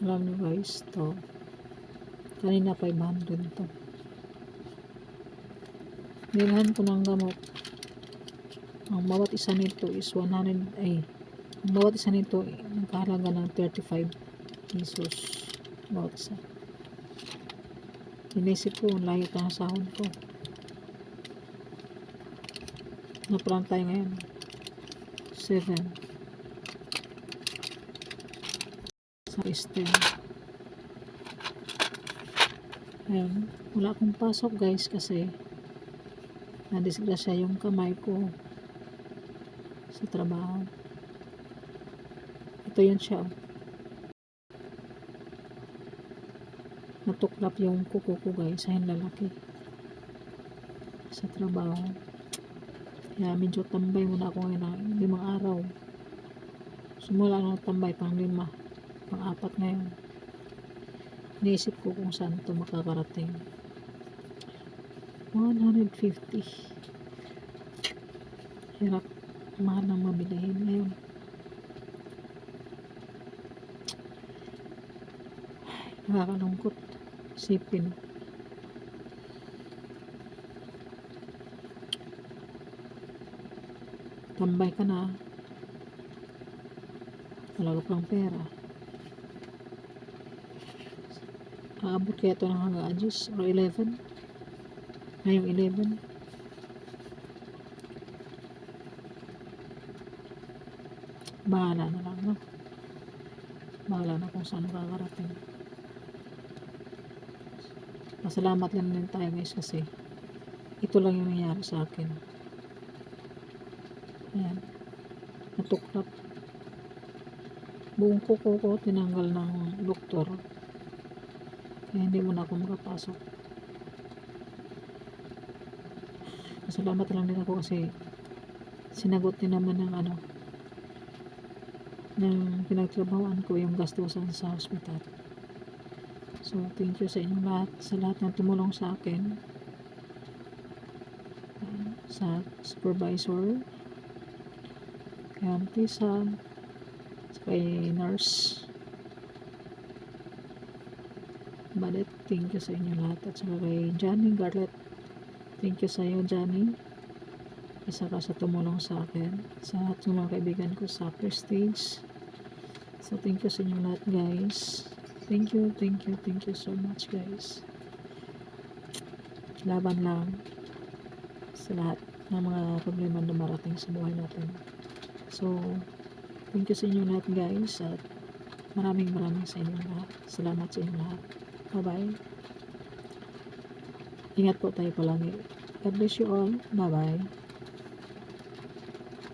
Alam niyo guys, to. Kanina 500 to. Nilhan ko ng gamot. Ang bawat isa nito is 100, ay, ang bawat isa nito, nagkahalaga ng 35 pesos. Bawat isa. Inisip ko, ang layo ng sahod ko. Napalang tayo ngayon. 7. Sa Eastern. Ayun. Wala akong pasok guys kasi nadisgrasya yung kamay ko sa trabaho. Ito yun siya. Natuklap yung kuko ko guys sa lalaki sa trabaho. Kaya medyo tambay muna ako ngayon ng limang araw. Sumula ng tambay pang lima, pang apat ngayon. Naisip ko kung saan ito makakarating. 150. Hirap mahal ng mabilihin ngayon. Ay, Nakakalungkot. Sipin. Tambay ka na. Wala ka pang pera. Aabot kaya ito ng hanggang adjust or 11? Ngayong 11? Bahala na lang, no? Bahala na kung saan makakarating. Masalamat lang din tayo guys kasi ito lang yung nangyari sa akin. Ayan. Natuklap. Buong kuko ko tinanggal ng doktor. Kaya hindi mo na ako makapasok. Masalamat lang din ako kasi sinagot din naman ng ano ng pinagtrabahoan ko yung gastusan sa hospital. So, thank you sa inyong lahat, sa lahat ng tumulong sa akin. Sa supervisor, kay Auntie Sam, sa kay nurse. Badet, thank you sa inyong lahat. At saka kay Johnny Garrett, thank you sa iyo, Johnny. Isa ka sa tumulong sa akin. Sa lahat ng mga kaibigan ko sa Prestige. So, thank you sa inyong lahat, guys. Thank you, thank you, thank you so much, guys. Laban lang sa lahat ng mga problema na dumarating sa buhay natin. So, thank you sa inyong lahat, guys. At maraming maraming sa inyong lahat. Salamat sa inyong lahat. Bye-bye. Ingat po tayo palagi. God bless you all. Bye-bye.